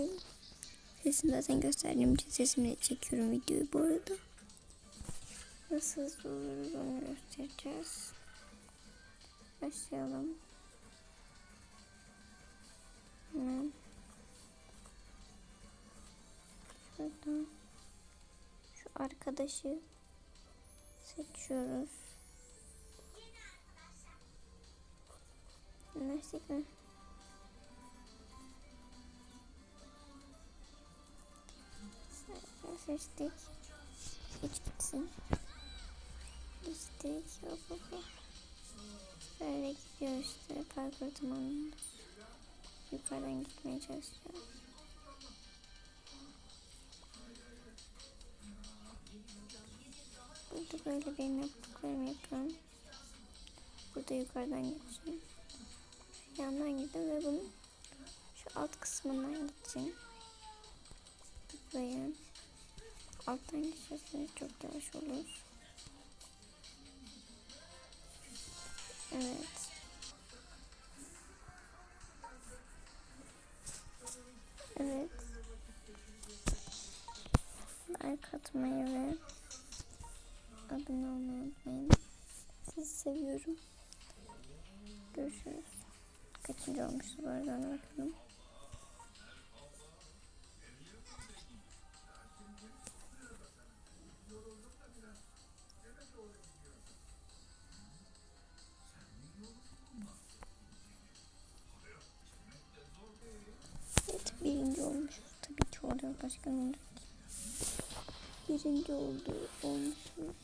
çekeyim. Sesimi zaten gösterdiğim için sesimle çekiyorum videoyu bu arada. Nasıl hızlı oluruz onu göstereceğiz. Başlayalım. Hemen. Şuradan. Şu arkadaşı seçiyoruz. Anlaştık mı? Seçtik. Hiç gitsin. Geçtik. Hop hop hop. Böyle gidiyor işte. Parkur tamamlandı. Yukarıdan gitmeye çalışacağız. Burada böyle benim yaptıklarımı yapıyorum. Burada yukarıdan geçeceğim. Yandan gittim ve bunun şu alt kısmından gideceğim. Tıklayın. Alttan geçerseniz çok yavaş olur. Evet. Evet. Like atmayı ve abone olmayı unutmayın. Sizi seviyorum. Görüşürüz. Kaçıncı olmuştu bu arada bakalım. Orada başka ne olacak? Birinci oldu. Olmuşuz.